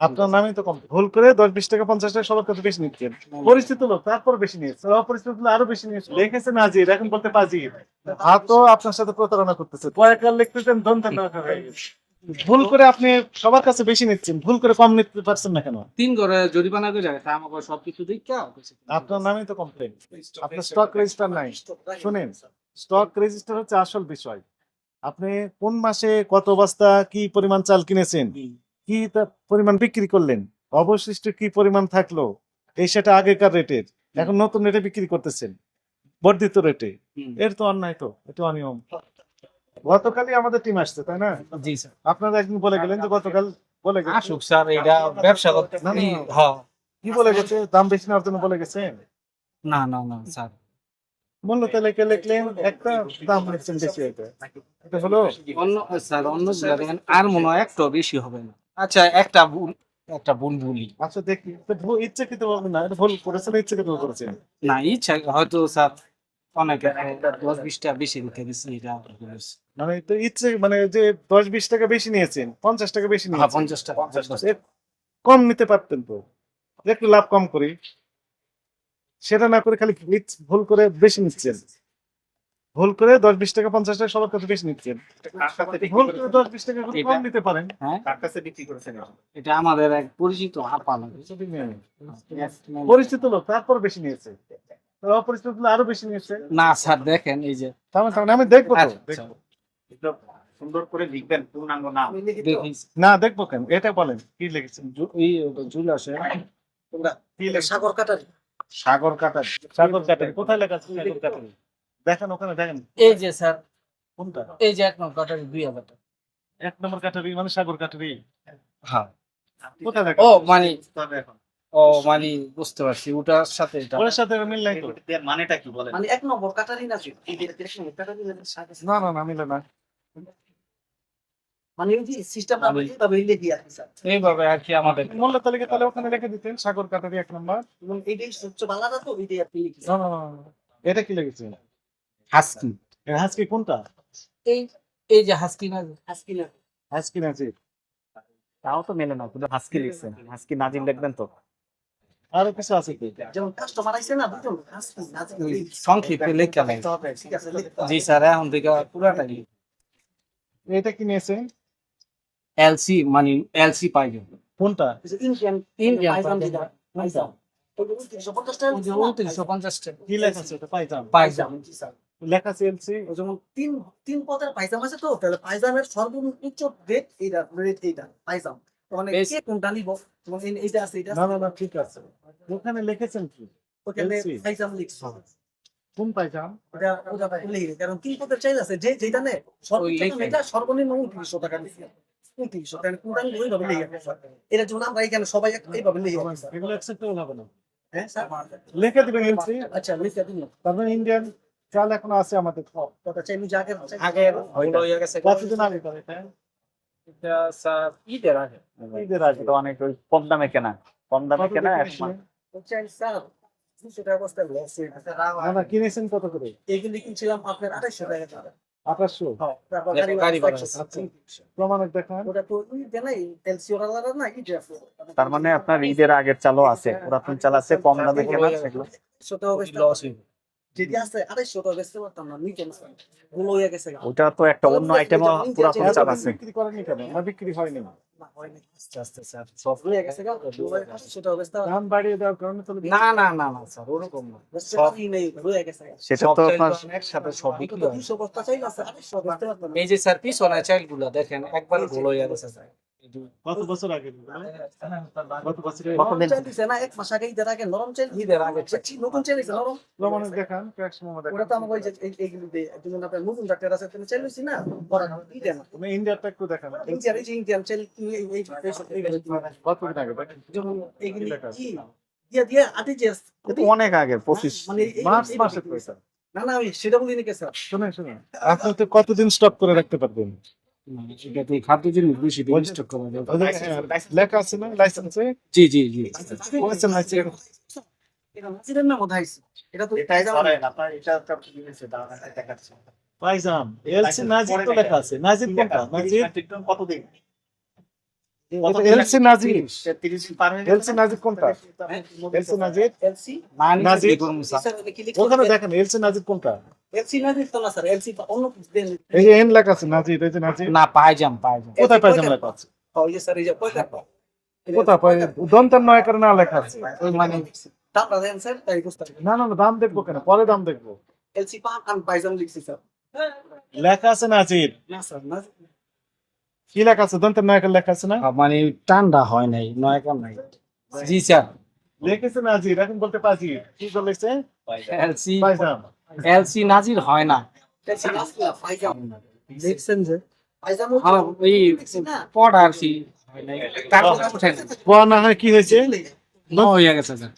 আপনার নামই তো কম। ভুল করে দশ বিশ টাকা পঞ্চাশ টাকা সবার কাছে বেশি নিচ্ছেন পরিচিত লোক তারপর বেশি নিয়েছে অপরিচিত লোক আরও বেশি নিয়েছে। লিখেছে নাজির এখন বলতে পাজির হাতও আপনার সাথে প্রতারণা করতেছে। কয়েকবার লিখতেছেন ধন ধন হয়ে ভুল করে আপনি সবার কাছে বেশি নিচ্ছেন ভুল করে কম নিতে পারছেন না কেন? তিন করে জরিমানা করে যায় তা আমাকে সবকিছু দেখা আপনার নামই তো কমপ্লেন আপনার স্টক রেজিস্টার নাই। শুনেন স্টক রেজিস্টার হচ্ছে আসল বিষয়। আপনি কোন মাসে কত বস্তা কি পরিমাণ চাল কিনেছেন? কি পরিমাণ বিক্রি করলেন? অবশিষ্ট কি পরিমাণ থাকল? এই সেটা আগেকার রেটের। এখন নতুন রেটে বিক্রি করতেছেন বর্ধিত রেটে। এর তো অন্যায় তো এটা অনিয়ম। গতকালই আমাদের টিম আসছে তাই না? জি স্যার। আপনারা একদিন বলে গেলেন যে গতকাল বলে গেছে আসুক স্যার এটা ব্যবসা করতে। হ্যাঁ। কি বলে গেছে? দাম বেশি নেওয়ার জন্য বলে গেছেন? না না না স্যার। মূল্য তালিকা লিখলেন? একটা দাম লিখছেন বেশি এটা। এটা হলো? অন্য স্যার অন্য আর মনে হয় একটু বেশি হবে না। আচ্ছা একটা ভুল একটা ভুল বলি। আচ্ছা দেখি। তো ভুল ইচ্ছাকৃত ভাবে না এটা ভুল করেছেন ইচ্ছাকৃত ভাবে করেছেন? না ইচ্ছা হয়তো স্যার অনেকে দশ বিশটা বেশি রেখে এটা মানে তো ইচ্ছে মানে যে দশ বিশ টাকা বেশি নিয়েছেন পঞ্চাশ টাকা বেশি হ্যাঁ নিয়েছেন পঞ্চাশ টাকা কম নিতে পারতেন তো। একটু লাভ কম করি। সেটা না করে খালি ভুল করে বেশি নিচ্ছেন। ভুল করে দশ বিশ টাকা পঞ্চাশ টাকা সবার কাছে বেশি নিচ্ছেন ভুল করে দশ বিশ টাকা করে কম নিতে পারেন। হ্যাঁ। কার কাছে বিক্রি করেছেন এটা? আমাদের এক পরিচিত হাপান পরিচিত লোক তারপর বেশি নিয়েছে। অপরিচিত আরও বেশি নিয়েছে। না স্যার দেখেন এই যে আমি দেখব আচ্ছা, দেখব। সুন্দর করে লিখবেন পূর্ণাঙ্গ নাম না দেখব কেন? এটা বলেন কি লিখেছেন? জুল আসে। সাগর কাটারি। সাগর কাটারি। সাগর কাটারি। কোথায় লেখা আছে সাগর কাটারি? দেখেন ওখানে দেখেন। এই যে স্যার। কোনটা? এই যে এক নম্বর কাটারি দুই হাজার টাকা। এক নম্বর কাটারি মানে সাগর কাটারি হ্যাঁ। কোথায় লেখা ও মানে এখন ও মানে বুঝতে পারছি ওটার সাথে এটা। ওর সাথে মিল নাই তো? মানেটা কি বলেন? মানে এক নম্বর কাটারি না না না না না মিলে না। মানে যে সিস্টেম এইভাবে লিখি আর কি স্যার। এইভাবে আর কি আমাদের। মূল্য তালিকা তাহলে ওখানে লিখে দিতেন সাগর কাটারি এক নম্বর। এবং এইটাই সবচেয়ে ভালো তো না, না। এটা কি লিখেছেন? হাস্কি। হাসকি কোনটা? এই এই যে হাস্কি না আজকে না হাসকি নাজির তাও তো মেলে না শুধু হাসকি লিখছেন হাসকি নাজিম লিখবেন তো। আরও কিছু আছে কি? যেমন কাস্টমার আইছে না বুঝুন আজকে না সংক্ষেপে লেখা নাই লিখতে হবে। ঠিক আছে? লিখতে জি স্যার এখন থেকে পুরাটাই এটা কি নিয়েছেন এলসি মানে এলসি পাই যাবে কোনটা ইন্ডিয়ান Indian পাইজাম পাইজাম। যেটা পাইজাম। ওই যে 350 টাকা দিছে না? উনত্রিশশো পঞ্চাশ টাকা কি লেখা আছে ওটা? পাইজাম। পাইজাম। জি স্যার। লেখা আছে এলসি ও যেমন তিন তিন পদের পাইজাম আছে তো তাহলে পাইজামের সর্বোচ্চ রেট এইটা রেট এইটা পাইজাম তো মানে। কে কোনটা নিব? এই- এইটা আছে এইটা না না না ঠিক আছে। ওখানে লিখেছেন কি? ওখানে LC পাইজাম লিখছ। কোন পাইজাম ওটা ওটা লিখে কারণ তিন পদের চাইল আছে। যে যেটা নে সর্বোচ্চ এটা সর্বনিম্ন উনত্রিশশো টাকা দিচ্ছে উনত্রিশশো কারণ কোনটা নিব? ওইভাবে লিখে এটা যেমন আমরা এখানে সবাই এক- এইভাবে লিখে এগুলো অ্যাকসেপ্টেবল হবে না। হ্যাঁ স্যার? লিখে দিবেন আচ্ছা লিখে দিন। তারপরে ইন্ডিয়ান চাল এখন আছে আমাদের হয়ে কতদিন আগে করে ঈদের আগে। ঈদের আগে। এটা অনেক ওই কম দামে কেনা। কম দামে কত কেনা হয়ে কিনেছেন কত করে? এগুলি কিনছিলাম আপনার টাকা। আঠাশশো। প্রমাণক দেখান। তো ই দেয় তার মানে আপনার ঈদের আগের চালও আছে। পুরাতন চাল আছে কম দামে কেনা সেগুলো। যদি না তো স্যার দেখেন একবার ভুল হয়ে গেছে কত বছর আগে কত বছর আগে? কত নরম না, এক মাস আগে ঈদের আগে নরম ঈদের আগে নতুন দিছে, নরম। প্রমাণক দেখান কয়েক সময় দেখান। ওটা তো আমাকে ওই যে এই- এইগুলো দিয়ে, যেমন আপনার নতুন ডাক্তার আছে, তুমি চাইল হইছি না, বড়। তুমি ইন্ডিয়ারটা একটু দেখান। এই যে ইন্ডিয়ান এই- এইভাবে আগে এইগুলি কি? দিয়া দিয়া আটে যে আছে, অনেক আগে পঁচিশ মানে এই- মার্চ পয়সা না না আমি সেটা বলিনি কে স্যার। শুনে শুনে আপনি তো কতদিন স্টপ করে রাখতে পারবেন? এটাতে খাদ্য জিনিস বেশি দিন। করা যাবে। ওই যে, হ্যাঁ, লেখা আছে না? লাইসেন্সে জি জি জি। বলেছেন না এটা নাজিরের নাম বোধহয় এটা তো এটাই আপনার এটা একটা জিনিস দাম দেখাচ্ছে পাইজাম এলসি নাজির তো লেখা আছে। নাজির কোনটা? নাজির? কতদিন? এলসি নাজির। তিরিশ দিন পার হয়ে এলসি নাজির কোনটা? এলসি নাজির এলসি নাজির। কি করব স্যার? স্যার ওটা কি লিখতে ওখানে দেখেন এলসি নাজির কোনটা? এলসি না দিত না স্যার। এলসি অন্য কিছু দেন এই যে এন লেখা আছে নাজির এই যে নাজির না পাইজাম পাইজাম কোথায় পাইজাম লেখা আছে? ওই যে স্যার এই যে কয়টা? কোথায় পাই দন্তের নয় করে না লেখা আছে। ওই মানে দামটা দেন স্যার তাই বুঝতে না না না, দাম দেখব কেন? পরে দাম দেখব। এলসি পান আমি পাইজাম লিখছি স্যার। লেখা আছে নাজির না স্যার না। কি লেখা আছে? দন্তের নয় করে লেখা আছে না? মানে টান্ডা হয় নাই নয় কাম নাই। জি স্যার। লিখেছে নাজির এখন বলতে পাজি কি লিখছে এলসি নাজির হয় না দেখছেন যে হ্যাঁ পড়া আর কি হয় হয় কি হয়েছে হয়ে গেছে স্যার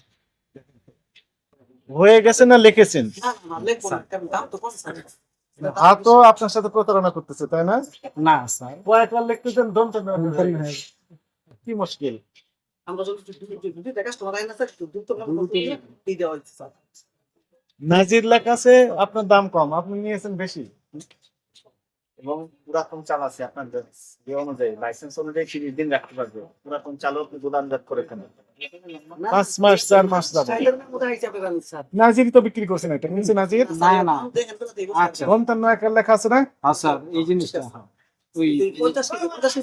হয়ে গেছে না লিখেছেন হাতও আপনার সাথে প্রতারণা করতেছে তাই না না স্যার কয়েকবার লিখতেছেন কি মুশকিল আমরা যদি দেখা আইনা দেওয়া স্যার নাজির লেখা আছে আপনার দাম কম আপনি নিয়েছেন বেশি। এবং পুরাতন চাল আছে আপনার যে অনুযায়ী লাইসেন্স অনুযায়ী তিরিশ দিন রাখতে পারবে। পুরাতন চালও আপনি গুদামজাত করে ফেলেন পাঁচ মাস চার মাস যাবে নাজির তো বিক্রি করছেন এটা নিচে নাজির? না, আচ্ছা। নয় লেখা আছে না? হ্যাঁ এই জিনিসটা। ওই পঞ্চাশ পঞ্চাশ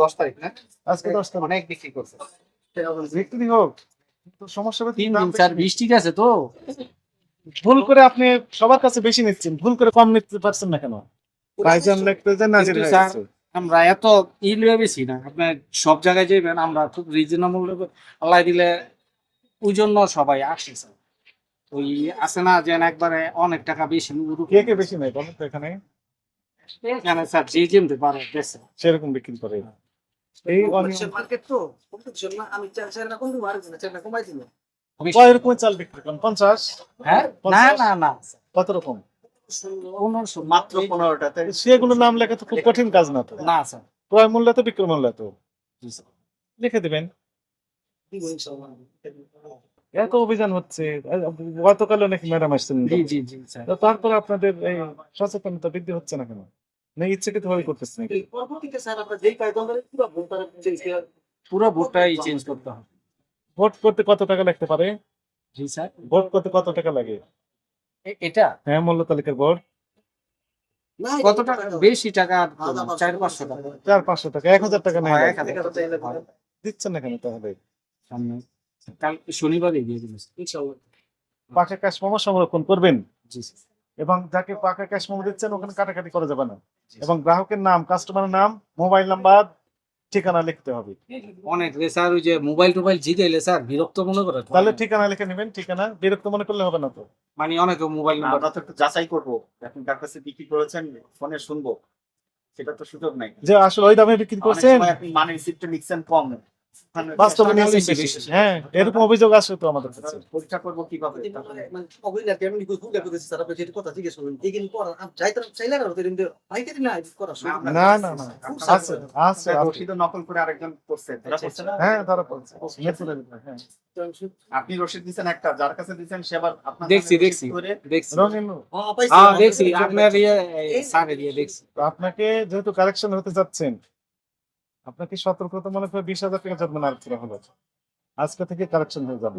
দশ তারিখ না? আজকে অনেক বিক্রি করছে। বিক্রি হোক। তো সমস্যা হবে তিন দিন স্যার বেশি। বৃষ্টি আছে তো। ভুল করে আপনি সবার কাছে বেশি নিচ্ছেন ভুল করে কম নিতে পারছেন না কেন? যে নাজির। আমরা এত ই লয়ে বেশি না আপনার সব জায়গায় যাবেন আমরা খুব রিজনেবল আল্লাহ দিলে ওই জন্য সবাই আসে ওই আছে না যে একবারে অনেক টাকা বেশি উরু- কে কে বেশি নেই বলেন তো এখানে? এখানে স্যার যে যেমতে পারে সেরকম বিক্রি করে। কয় রকমের চাল বিক্রি করেন পঞ্চাশ? হ্যাঁ? না না না। কত রকম? মাত্র পনেরোটাতে। সেগুলো নাম লেখা তো খুব কঠিন কাজ না তো। না স্যার। ক্রয় মূল্য তো বিক্রয় মূল্য তো। লিখে দিবেন। দিব এত অভিযান হচ্ছে। গতকালও নাকি ম্যাডাম আসছেন। জি জি জি স্যার। তো তারপরে আপনাদের এই সচেতনতা বৃদ্ধি হচ্ছে না কেন? না ইচ্ছাকৃত ভাবে করতেছে নাকি? পরবর্তীতে স্যার আমরা যেই তোমরা পুরো ভোটার চেঞ্জ করে পুরো ভোটটাই চেঞ্জ করতে হবে। ভোট করতে কত টাকা লাগতে পারে? জি স্যার। ভোট করতে কত টাকা লাগে? এটা? হ্যাঁ মূল্য তালিকার ভোট। কত টাকা? বেশি টাকা চার পাঁচশো টাকা। চার পাঁচশো টাকা এক হাজার টাকা নেই হ্যাঁ। দিচ্ছেন না কেন তাহলে? সামনে। কাল শনিবারই দিয়ে পাকা ক্যাশ মোমো সংরক্ষণ করবেন? জি এবং যাকে পাকা ক্যাশ মোমো দিচ্ছেন ওখানে কাটাকাটি করা যাবে না? এবং গ্রাহকের নাম কাস্টমারের নাম মোবাইল নাম্বার ঠিকানা লিখতে হবে। অনেক রে স্যার ওই যে মোবাইল টোবাইল জিগাইলে স্যার বিরক্ত মনে করে? তাহলে ঠিকানা লিখে নেবেন ঠিকানা বিরক্ত মনে করলে হবে না তো। মানে অনেকে মোবাইল নাম্বার আমরা তো একটু যাচাই করব আপনি কার কাছে বিক্রি করেছেন ফোনে শুনব সেটা তো সুযোগ নাই। যে আসলে ওই দামে বিক্রি করছেন? মানে রিসিপ্টটা লিখছেন কম। বাস্তবে। হ্যাঁ এরকম অভিযোগ আসে তো আমাদের কাছে। পরীক্ষা করব কীভাবে? মানে চাইলে না না না। না না না আছে আছে আছে। রশিদ নকল করে আরেকজন করছে। পড়ছে না? হ্যাঁ ধরা পড়ছে হ্যাঁ। আপনি রশিদ দিচ্ছেন একটা যার কাছে দিচ্ছেন সে আবার দেখছি, দেখছি। হ্যাঁ। হ্যাঁ আপনার আপনাকে যেহেতু কারেকশন হতে যাচ্ছেন আপনাকে সতর্কতা মনে করে বিশ হাজার টাকা জরিমানা আরোপ হলো। আজকে থেকে কারেকশন হয়ে যাবে।